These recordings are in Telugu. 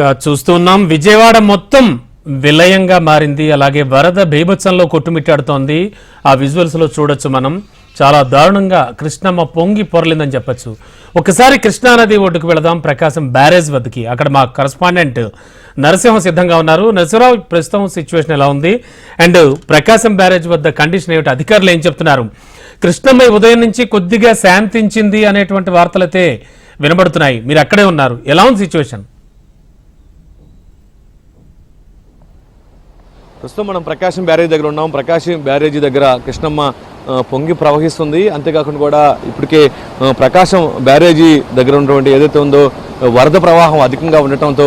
చూస్తున్నాం. విజయవాడ మొత్తం విలయంగా మారింది. అలాగే వరద భీభత్సంలో కొట్టుమిట్టాడుతోంది. ఆ విజువల్స్లో చూడొచ్చు మనం. చాలా దారుణంగా కృష్ణమ్మ పొంగి పొరలిందని చెప్పొచ్చు. ఒకసారి కృష్ణానది ఒడ్డుకు వెళదాం. ప్రకాశం బ్యారేజ్ వద్దకి. అక్కడ మా కరస్పాండెంట్ నరసింహ సిద్ధంగా ఉన్నారు. నరసింహరావు ప్రస్తుతం సిచ్యువేషన్ ఎలా ఉంది? అండ్ ప్రకాశం బ్యారేజ్ వద్ద కండిషన్ ఏమిటి? అధికారులు ఏం చెప్తున్నారు? కృష్ణమ్మ ఉదయం నుంచి కొద్దిగా శాంతించింది అనేటువంటి వార్తలైతే వినబడుతున్నాయి. మీరు అక్కడే ఉన్నారు. ఎలా ఉంది సిచ్యువేషన్ ప్రస్తుతం మనం ప్రకాశం బ్యారేజ్ దగ్గర ఉన్నాం. ప్రకాశం బ్యారేజీ దగ్గర కృష్ణమ్మ పొంగి ప్రవహిస్తుంది. అంతేకాకుండా కూడా ఇప్పటికే ప్రకాశం బ్యారేజీ దగ్గర ఉన్నటువంటి ఏదైతే ఉందో వరద ప్రవాహం అధికంగా ఉండటంతో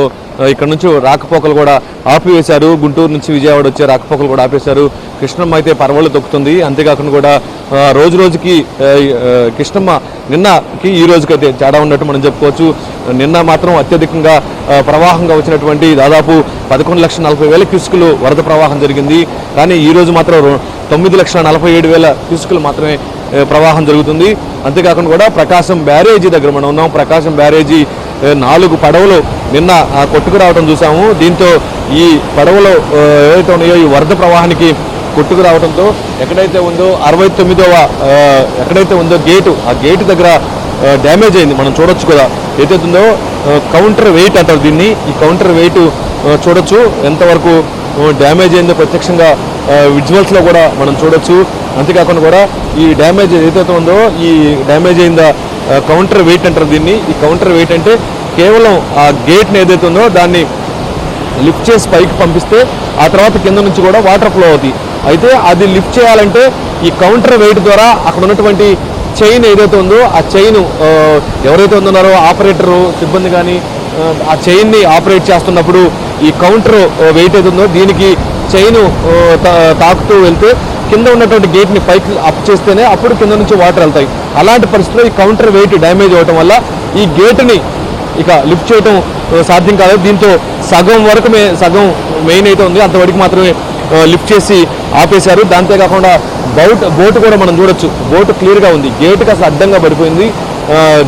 ఇక్కడ నుంచి రాకపోకలు కూడా ఆపివేశారు. గుంటూరు నుంచి విజయవాడ వచ్చే రాకపోకలు కూడా ఆపేశారు. కృష్ణమ్మ అయితే పర్వాలు తొక్కుతుంది. అంతేకాకుండా కూడా రోజు రోజుకి కృష్ణమ్మ నిన్నకి ఈ రోజుకైతే తేడా ఉన్నట్టు మనం చెప్పుకోవచ్చు. నిన్న మాత్రం అత్యధికంగా ప్రవాహంగా వచ్చినటువంటి దాదాపు పదకొండు లక్షల నలభై వేల క్యూసుకులు వరద ప్రవాహం జరిగింది. కానీ ఈ రోజు మాత్రం తొమ్మిది లక్షల నలభై ఏడు వేల ఇసుకలు మాత్రమే ప్రవాహం జరుగుతుంది. అంతేకాకుండా కూడా ప్రకాశం బ్యారేజీ దగ్గర మనం ఉన్నాం. ప్రకాశం బ్యారేజీ నాలుగు పడవలు నిన్న ఆ, కొట్టుకు రావడం చూసాము. దీంతో ఈ పడవలు ఏవైతే ఉన్నాయో ఈ వరద ప్రవాహానికి కొట్టుకు రావడంతో ఎక్కడైతే ఉందో అరవై తొమ్మిదవ ఎక్కడైతే ఉందో గేటు ఆ గేటు దగ్గర డ్యామేజ్ అయింది. మనం చూడొచ్చు కదా ఏదైతే ఉందో కౌంటర్ వెయిట్ అంటారు దీన్ని. ఈ కౌంటర్ వెయిట్ చూడొచ్చు. ఎంతవరకు డ్యామేజ్ అయిందో ప్రత్యక్షంగా విజువల్స్లో కూడా మనం చూడొచ్చు. అంతేకాకుండా కూడా ఈ డ్యామేజ్ ఏదైతే ఉందో ఈ డ్యామేజ్ అయిన కౌంటర్ వెయిట్ అంటారు దీన్ని. ఈ కౌంటర్ వెయిట్ అంటే కేవలం ఆ గేట్ని ఏదైతే ఉందో దాన్ని లిఫ్ట్ చేసి పైకి పంపిస్తే ఆ తర్వాత కింద నుంచి కూడా వాటర్ ఫ్లో అవుతాయి అయితే అది లిఫ్ట్ చేయాలంటే ఈ కౌంటర్ వెయిట్ ద్వారా అక్కడ ఉన్నటువంటి చైన్ ఏదైతే ఉందో ఆ చైన్ ఎవరైతే ఉన్నారో ఆపరేటరు సిబ్బంది కానీ ఆ చైన్ని ఆపరేట్ చేస్తున్నప్పుడు ఈ కౌంటర్ వెయిట్ అయితే ఉందో దీనికి చైన్ తాకుతూ వెళ్తే కింద ఉన్నటువంటి గేట్ని పైకి అప్ చేస్తేనే అప్పుడు కింద నుంచి వాటర్ వెళ్తాయి. అలాంటి పరిస్థితిలో ఈ కౌంటర్ వెయిట్ డ్యామేజ్ అవ్వటం వల్ల ఈ గేట్ని ఇక లిఫ్ట్ చేయడం సాధ్యం కాదు దీంతో సగం వరకు మే సగం మెయిన్ అయితే ఉంది. అంతవరకు మాత్రమే లిఫ్ట్ చేసి ఆపేశారు. దాంతే కాకుండా బౌట్ బోటు కూడా మనం చూడొచ్చు. బోటు క్లియర్గా ఉంది. గేటుకి అసలు అడ్డంగా పడిపోయింది.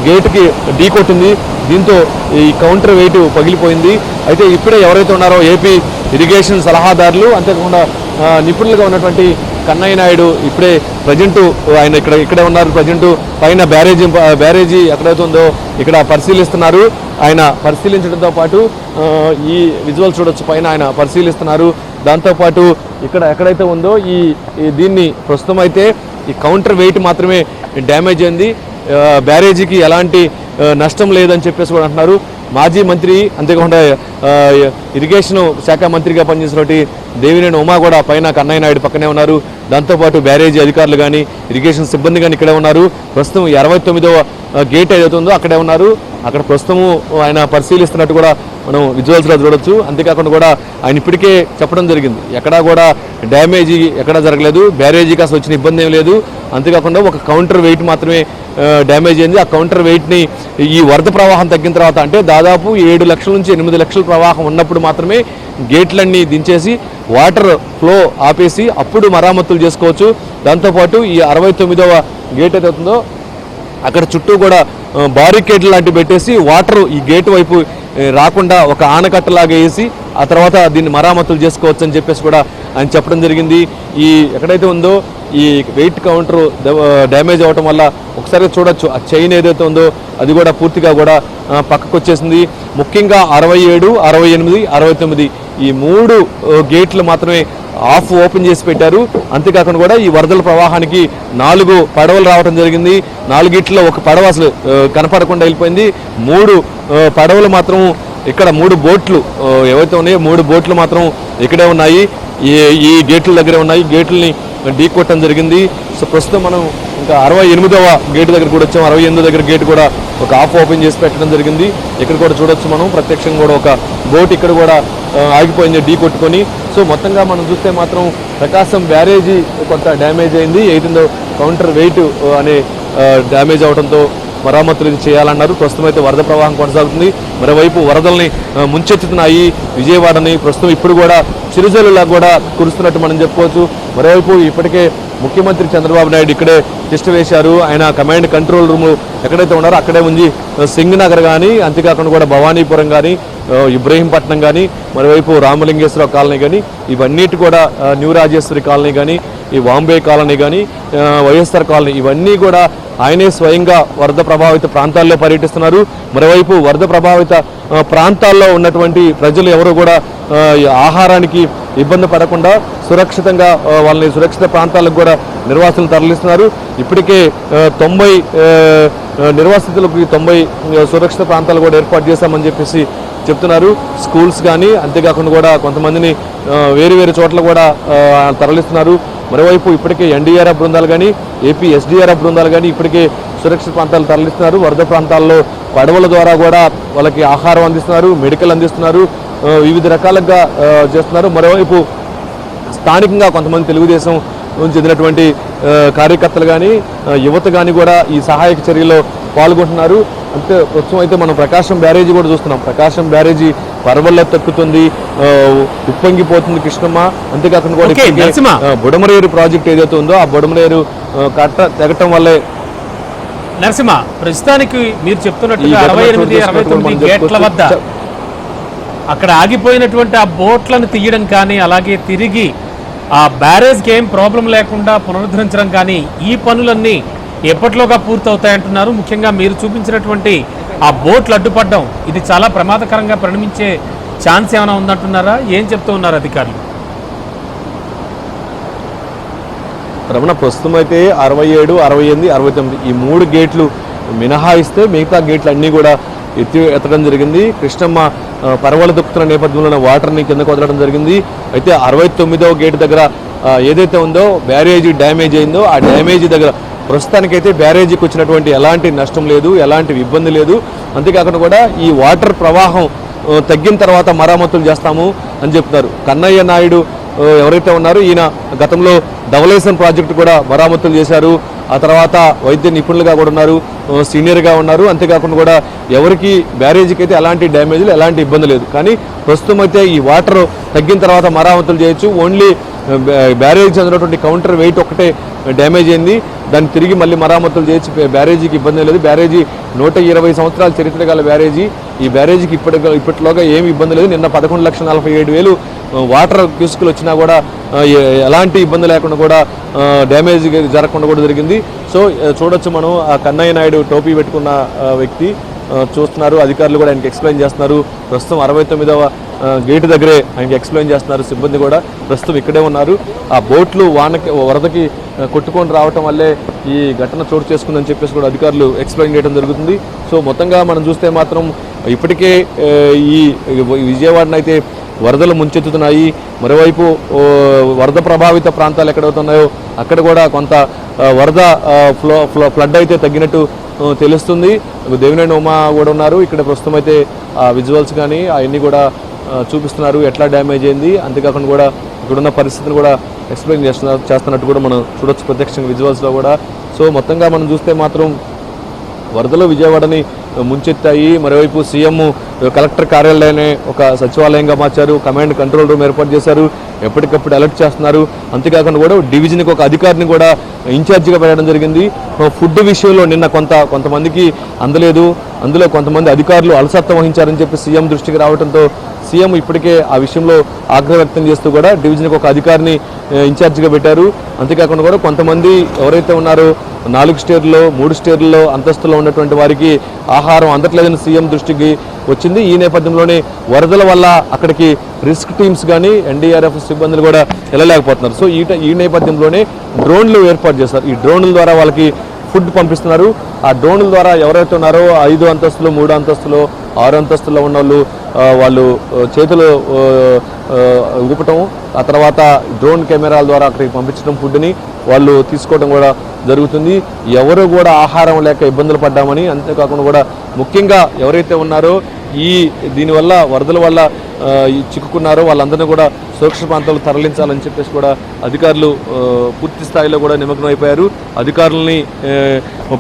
గేటుకి ఢీ కొట్టింది. దీంతో ఈ కౌంటర్ వెయిట్ పగిలిపోయింది. అయితే ఇప్పుడే ఎవరైతే ఉన్నారో ఏపీ ఇరిగేషన్ సలహాదారులు అంతేకాకుండా నిపుణులుగా ఉన్నటువంటి కన్నయ్య నాయుడు ఇప్పుడే ప్రజెంటు ఆయన ఇక్కడ ఇక్కడే ఉన్నారు ప్రజెంటు పైన బ్యారేజీ బ్యారేజీ ఎక్కడైతే ఉందో ఇక్కడ పరిశీలిస్తున్నారు. ఆయన పరిశీలించడంతో పాటు ఈ విజువల్ చూడొచ్చు పైన ఆయన పరిశీలిస్తున్నారు. దాంతోపాటు ఇక్కడ ఎక్కడైతే ఉందో ఈ దీన్ని ప్రస్తుతం అయితే ఈ కౌంటర్ వెయిట్ మాత్రమే డ్యామేజ్ అయింది. బ్యారేజీకి ఎలాంటి నష్టం లేదని చెప్పేసి కూడా అంటున్నారు. మాజీ మంత్రి అంతేకాకుండా ఇరిగేషన్ శాఖ మంత్రిగా పనిచేసినటువంటి దేవినేని ఉమా కూడా పైన కన్నయ్య నాయుడు పక్కనే ఉన్నారు. దాంతోపాటు బ్యారేజీ అధికారులు కానీ ఇరిగేషన్ సిబ్బంది కానీ ఇక్కడే ఉన్నారు. ప్రస్తుతం ఇరవై తొమ్మిదవ గేట్ ఏదైతే ఉందో అక్కడే ఉన్నారు. అక్కడ ప్రస్తుతము ఆయన పరిశీలిస్తున్నట్టు కూడా మనం విజువల్స్లో చూడొచ్చు. అంతేకాకుండా కూడా ఆయన ఇప్పటికే చెప్పడం జరిగింది. ఎక్కడా కూడా డ్యామేజీ ఎక్కడా జరగలేదు. బ్యారేజీకి అసలు వచ్చిన ఇబ్బంది ఏం లేదు. అంతేకాకుండా ఒక కౌంటర్ వెయిట్ మాత్రమే డ్యామేజ్ అయింది. ఆ కౌంటర్ వెయిట్ని ఈ వరద ప్రవాహం తగ్గిన తర్వాత అంటే దాదాపు ఏడు లక్షల నుంచి ఎనిమిది లక్షల ప్రవాహం ఉన్నప్పుడు మాత్రమే గేట్లన్నీ దించేసి వాటర్ ఫ్లో ఆపేసి అప్పుడు మరామతులు చేసుకోవచ్చు. దాంతోపాటు ఈ అరవై తొమ్మిదవ గేట్ ఏదైతే ఉందో అక్కడ చుట్టూ కూడా బారికేడ్ లాంటివి పెట్టేసి వాటర్ ఈ గేట్ వైపు రాకుండా ఒక ఆనకట్టలాగా వేసి ఆ తర్వాత దీన్ని మరామతులు చేసుకోవచ్చు అని చెప్పేసి కూడా ఆయన చెప్పడం జరిగింది. ఈ ఎక్కడైతే ఉందో ఈ వెయిట్ కౌంటర్ డ్యామేజ్ అవ్వటం వల్ల ఒకసారి చూడొచ్చు ఆ చైన్ ఏదైతే ఉందో అది కూడా పూర్తిగా కూడా పక్కకు వచ్చేసింది ముఖ్యంగా అరవై ఏడు అరవై ఎనిమిది అరవై తొమ్మిది ఈ మూడు గేట్లు మాత్రమే ఆఫ్ ఓపెన్ చేసి పెట్టారు. అంతేకాకుండా కూడా ఈ వరదల ప్రవాహానికి నాలుగు పడవలు రావడం జరిగింది. నాలుగిట్లో ఒక పడవ అసలు కనపడకుండా వెళ్ళిపోయింది. మూడు పడవలు మాత్రం ఇక్కడ మూడు బోట్లు ఏవైతే ఉన్నాయో మూడు బోట్లు మాత్రం ఇక్కడే ఉన్నాయి. ఈ ఈ గేట్ల దగ్గరే ఉన్నాయి. గేట్లని ఢీ కొట్టడం జరిగింది. సో ప్రస్తుతం మనం ఇంకా అరవై ఎనిమిదవ గేట్ దగ్గర కూడా వచ్చాం. అరవై ఎనిమిదో దగ్గర గేట్ కూడా ఒక ఆఫ్ ఓపెన్ చేసి పెట్టడం జరిగింది. ఇక్కడ కూడా చూడొచ్చు మనం. ప్రత్యక్షంగా కూడా ఒక బోట్ ఇక్కడ కూడా ఆగిపోయింది ఢీ కొట్టుకొని సో మొత్తంగా మనం చూస్తే మాత్రం ప్రకాశం బ్యారేజీ కొంత డ్యామేజ్ అయింది. ఏదైతుందో కౌంటర్ వెయిట్ అనే డ్యామేజ్ అవడంతో మరమ్మతులు ఇది చేయాలన్నారు. ప్రస్తుతం అయితే వరద ప్రవాహం కొనసాగుతుంది. మరోవైపు వరదల్ని ముంచెత్తుతున్నాయి విజయవాడని ప్రస్తుతం ఇప్పుడు కూడా చిరుజల్లులా కూడా కురుస్తున్నట్టు మనం చెప్పుకోవచ్చు. మరోవైపు ఇప్పటికే ముఖ్యమంత్రి చంద్రబాబు నాయుడు ఇక్కడే టెస్ట్ వేశారు. ఆయన కమాండ్ కంట్రోల్ రూమ్ ఎక్కడైతే ఉన్నారో అక్కడే ఉంది. సింగ్ నగర్ కానీ అంతేకాకుండా కూడా భవానీపురం కానీ ఇబ్రహీంపట్నం కానీ మరోవైపు రామలింగేశ్వర కాలనీ కానీ ఇవన్నిటి కూడా న్యూ రాజేశ్వరి కాలనీ కానీ ఈ వాంబే కాలనీ కానీ వైఎస్ఆర్ కాలనీ ఇవన్నీ కూడా ఆయనే స్వయంగా వరద ప్రభావిత ప్రాంతాల్లో పర్యటిస్తున్నారు. మరోవైపు వరద ప్రభావిత ప్రాంతాల్లో ఉన్నటువంటి ప్రజలు ఎవరు కూడా ఆహారానికి ఇబ్బంది పడకుండా సురక్షితంగా వాళ్ళని సురక్షిత ప్రాంతాలకు కూడా నిర్వాసులు తరలిస్తున్నారు. ఇప్పటికే తొంభై నిర్వాసితులకు తొంభై సురక్షిత ప్రాంతాలు కూడా ఏర్పాటు చేశామని చెప్పేసి చెప్తున్నారు. స్కూల్స్ కానీ అంతేకాకుండా కూడా కొంతమందిని వేరు వేరు చోట్ల కూడా తరలిస్తున్నారు. మరోవైపు ఇప్పటికే ఎన్డీఆర్ఎఫ్ బృందాలు కానీ ఏపీ ఎస్డీఆర్ఎఫ్ బృందాలు కానీ ఇప్పటికే సురక్షిత ప్రాంతాలు తరలిస్తున్నారు. వరద ప్రాంతాల్లో పడవల ద్వారా కూడా వాళ్ళకి ఆహారం అందిస్తున్నారు మెడికల్ అందిస్తున్నారు వివిధ రకాలుగా చేస్తున్నారు. మరోవైపు స్థానికంగా కొంతమంది తెలుగుదేశం చెందినటువంటి కార్యకర్తలు కానీ యువత కానీ కూడా ఈ సహాయక చర్యల్లో పాల్గొంటున్నారు. అంటే ప్రస్తుతం అయితే మనం ప్రకాశం బ్యారేజీ కూడా చూస్తున్నాం. ప్రకాశం బ్యారేజీ పరవల్ల తక్కుతుంది ఉప్పొంగిపోతుంది కృష్ణమ్మ. అంతేకాకుండా కూడా బుడమరేరు ప్రాజెక్ట్ ఏదైతే ఉందో ఆ బుడమరేరు కట్ట తెగటం వల్లే నరసింహ ప్రస్తుతానికి మీరు చెప్తున్నట్టుగా ఘటన అరవై ఎనిమిది అరవై తొమ్మిది గేట్ల వద్ద. అక్కడ ఆగిపోయినటువంటి ఆ బోట్లను తీయడం కానీ అలాగే తిరిగి ఆ బ్యారేజ్కి ఏం ప్రాబ్లం లేకుండా పునరుద్ధరించడం కానీ ఈ పనులన్నీ ఎప్పట్లోగా పూర్తవుతాయంటున్నారు. ముఖ్యంగా మీరు చూపించినటువంటి ఆ బోట్లు అడ్డుపడడం ఇది చాలా ప్రమాదకరంగా పరిణమించే ఛాన్స్ ఏమైనా ఉందంటున్నారా? ఏం చెప్తూ ఉన్నారు అధికారులు? రమణ ప్రస్తుతం అయితే అరవై ఏడు అరవై ఎనిమిది అరవై తొమ్మిది ఈ మూడు గేట్లు మినహాయిస్తే మిగతా గేట్లు అన్నీ కూడా ఎత్తి ఎత్తడం జరిగింది. కృష్ణమ్మ ఆ, దొక్కుతున్న నేపథ్యంలో వాటర్ని కిందకు వదలడం జరిగింది. అయితే అరవై తొమ్మిదవ గేటు దగ్గర ఏదైతే ఉందో బ్యారేజీ డ్యామేజ్ అయిందో ఆ డ్యామేజీ దగ్గర ప్రస్తుతానికైతే బ్యారేజీకి వచ్చినటువంటి ఎలాంటి నష్టం లేదు ఎలాంటి ఇబ్బంది లేదు. అంతేకాకుండా కూడా ఈ వాటర్ ప్రవాహం తగ్గిన తర్వాత మరామతులు చేస్తాము అని చెప్తున్నారు. కన్నయ్య నాయుడు ఎవరైతే ఉన్నారో ఈయన గతంలో ధవలేసన్ ప్రాజెక్టు కూడా మరామతులు చేశారు. ఆ తర్వాత వైద్య నిపుణులుగా కూడా ఉన్నారు సీనియర్గా ఉన్నారు. అంతేకాకుండా కూడా ఎవరికి బ్యారేజీకి అయితే ఎలాంటి డ్యామేజ్లు ఎలాంటి ఇబ్బంది లేదు. కానీ ప్రస్తుతం అయితే ఈ వాటర్ తగ్గిన తర్వాత మరామతులు చేయొచ్చు. ఓన్లీ బ్యారేజ్ చెందినటువంటి కౌంటర్ వెయిట్ ఒకటే డ్యామేజ్ అయింది. దాన్ని తిరిగి మళ్ళీ మరామతులు చేయొచ్చు. బ్యారేజీకి ఇబ్బంది లేదు. బ్యారేజీ నూట ఇరవై సంవత్సరాల చరిత్ర గల బ్యారేజీ. ఈ బ్యారేజీకి ఇప్పటి ఇప్పటిలోగా ఏమి ఇబ్బంది లేదు. నిన్న పదకొండు లక్షల నలభై ఏడు వేలు వాటర్ క్యూస్కులు వచ్చినా కూడా ఎలాంటి ఇబ్బంది లేకుండా కూడా డ్యామేజ్ జరగకుండా కూడా జరిగింది. సో చూడొచ్చు మనం ఆ కన్నయ్య నాయుడు టోపీ పెట్టుకున్న వ్యక్తి చూస్తున్నారు. అధికారులు కూడా ఆయనకి ఎక్స్ప్లెయిన్ చేస్తున్నారు. ప్రస్తుతం అరవై తొమ్మిదవ గేటు దగ్గరే ఆయనకి ఎక్స్ప్లెయిన్ చేస్తున్నారు సిబ్బంది కూడా. ప్రస్తుతం ఇక్కడే ఉన్నారు. ఆ బోట్లు వానకి వరదకి కొట్టుకొని రావటం వల్లే ఈ ఘటన చోటు చేసుకుందని చెప్పేసి కూడా అధికారులు ఎక్స్ప్లెయిన్ చేయడం జరుగుతుంది. సో మొత్తంగా మనం చూస్తే మాత్రం ఇప్పటికే ఈ విజయవాడనైతే వరదలు ముంచెత్తుతున్నాయి. మరోవైపు వరద ప్రభావిత ప్రాంతాలు ఎక్కడవుతున్నాయో అక్కడ కూడా కొంత వరద ఫ్లో ఫ్లో ఫ్లడ్ అయితే తగ్గినట్టు తెలుస్తుంది. దేవినేని ఉమా కూడా ఉన్నారు. ఇక్కడ ప్రస్తుతం అయితే ఆ విజువల్స్ కానీ అవన్నీ కూడా చూపిస్తున్నారు. ఎట్లా డ్యామేజ్ అయింది. అంతేకాకుండా కూడా ఇక్కడున్న పరిస్థితిని కూడా ఎక్స్ప్లెయిన్ చేస్తున్నారు చేస్తున్నట్టు కూడా మనం చూడొచ్చు ప్రత్యక్షంగా విజువల్స్లో కూడా. సో మొత్తంగా మనం చూస్తే మాత్రం వరదలు విజయవాడని ముంచెత్తాయి. మరోవైపు సీఎం కలెక్టర్ కార్యాలయాన్ని ఒక సచివాలయంగా మార్చారు. కమాండ్ కంట్రోల్ రూమ్ ఏర్పాటు చేశారు. ఎప్పటికప్పుడు అలర్ట్ చేస్తున్నారు. అంతేకాకుండా కూడా డివిజన్కి ఒక అధికారిని కూడా ఇన్ఛార్జిగా పెట్టడం జరిగింది. ఫుడ్ విషయంలో నిన్న కొంత కొంతమందికి అందలేదు. అందులో కొంతమంది అధికారులు అలసత్వం వహించారని చెప్పి సీఎం దృష్టికి రావడంతో సీఎం ఇప్పటికే ఆ విషయంలో ఆగ్రహం వ్యక్తం చేస్తూ కూడా డివిజన్కి ఒక అధికారిని ఆ, ఇన్ఛార్జిగా పెట్టారు. అంతేకాకుండా కూడా కొంతమంది ఎవరైతే ఉన్నారో నాలుగు స్టేర్లో మూడు స్టేట్లలో అంతస్తులో ఉన్నటువంటి వారికి ఆహారం అందట్లేదని సీఎం దృష్టికి వచ్చింది. ఈ నేపథ్యంలోనే వరదల వల్ల అక్కడికి రిస్క్ టీమ్స్ కానీ ఎన్డీఆర్ఎఫ్ సిబ్బందులు కూడా వెళ్ళలేకపోతున్నారు. సో ఈ ఈ నేపథ్యంలోనే డ్రోన్లు ఏర్పాటు చేస్తారు ఈ డ్రోన్ల ద్వారా వాళ్ళకి ఫుడ్ పంపిస్తున్నారు. ఆ డ్రోన్ల ద్వారా ఎవరైతే ఉన్నారో ఐదు అంతస్తులు మూడు అంతస్తులు ఆరు అంతస్తుల్లో ఉన్న వాళ్ళు వాళ్ళు చేతులు ఆ, ఊపటం ఆ తర్వాత డ్రోన్ కెమెరాల ద్వారా అక్కడికి పంపించడం ఫుడ్ని వాళ్ళు తీసుకోవడం కూడా జరుగుతుంది. ఎవరు కూడా ఆహారం లేక ఇబ్బందులు పడ్డామని అంతేకాకుండా కూడా ముఖ్యంగా ఎవరైతే ఉన్నారో ఈ దీనివల్ల వరదల వల్ల ఈ చిక్కుకున్నారో వాళ్ళందరినీ కూడా సురక్షిత ప్రాంతాలు తరలించాలని చెప్పేసి కూడా అధికారులు పూర్తి స్థాయిలో కూడా నిమగ్నం అయిపోయారు. అధికారులని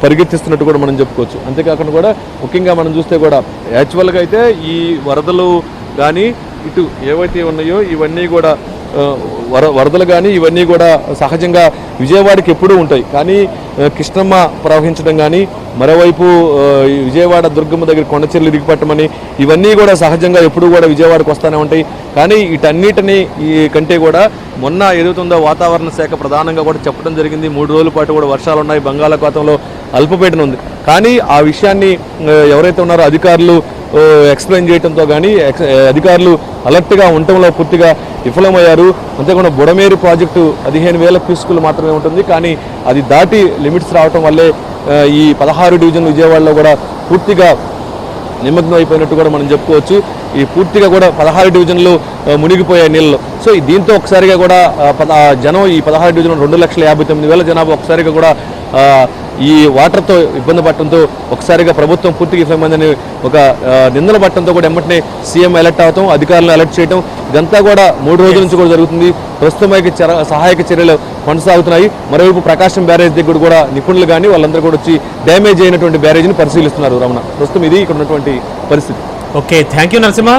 పరిగెత్తిస్తున్నట్టు కూడా మనం చెప్పుకోవచ్చు. అంతేకాకుండా కూడా ముఖ్యంగా మనం చూస్తే కూడా యాక్చువల్గా అయితే ఈ వరదలు కానీ ఇటు ఏవైతే ఉన్నాయో ఇవన్నీ కూడా వర వరదలు కానీ ఇవన్నీ కూడా సహజంగా విజయవాడకి ఎప్పుడూ ఉంటాయి. కానీ కృష్ణమ్మ ప్రవహించడం కానీ మరోవైపు ఈ విజయవాడ దుర్గమ్మ దగ్గర కొండచెర్లు ఇరిగిపట్టమని ఇవన్నీ కూడా సహజంగా ఎప్పుడూ కూడా విజయవాడకు వస్తూనే ఉంటాయి. కానీ వీటన్నిటిని ఈ కంటే కూడా మొన్న ఏదైతుందో వాతావరణ శాఖ ప్రధానంగా కూడా చెప్పడం జరిగింది. మూడు రోజుల పాటు కూడా వర్షాలు ఉన్నాయి. బంగాళాఖాతంలో అల్పపీడనం ఉంది. కానీ ఆ విషయాన్ని ఎవరైతే ఉన్నారో అధికారులు ఎక్స్ప్లెయిన్ చేయడంతో కానీ ఎక్స్- అధికారులు అలర్ట్గా ఉండటంలో పూర్తిగా విఫలమయ్యారు. అంతేకాకుండా బుడమేరు ప్రాజెక్టు పదిహేను వేల క్యూస్కులు మాత్రమే ఉంటుంది. కానీ అది దాటి లిమిట్స్ రావటం వల్లే ఈ పదహారు డివిజన్ విజయవాడలో కూడా పూర్తిగా నిమగ్నం అయిపోయినట్టు కూడా మనం చెప్పుకోవచ్చు. ఈ పూర్తిగా కూడా పదహారు డివిజన్లు మునిగిపోయాయి నీళ్ళు సో దీంతో ఒకసారిగా కూడా జనం ఈ పదహారు డివిజన్ రెండు లక్షల యాభై తొమ్మిది వేల జనాభా ఒకసారిగా కూడా ఈ వాటర్తో ఇబ్బంది పడటంతో ఒకసారిగా ప్రభుత్వం పూర్తిగా విఫలమైందని ఒక నిందలు నిందన పట్టడంతో కూడా ఎమ్మటనే సీఎం అలర్ట్ అవటం అధికారులను అలర్ట్ చేయడం ఇదంతా కూడా మూడు రోజుల నుంచి కూడా జరుగుతుంది. ప్రస్తుతమైతే చర సహాయక చర్యలు కొనసాగుతున్నాయి. మరోవైపు ప్రకాశం బ్యారేజ్ దగ్గర కూడా నిపుణులు కానీ వాళ్ళందరూ కూడా వచ్చి డ్యామేజ్ అయినటువంటి బ్యారేజ్ని పరిశీలిస్తున్నారు రమణ. ప్రస్తుతం ఇది ఇక్కడ ఉన్నటువంటి పరిస్థితి. Okay thank you Narasimha.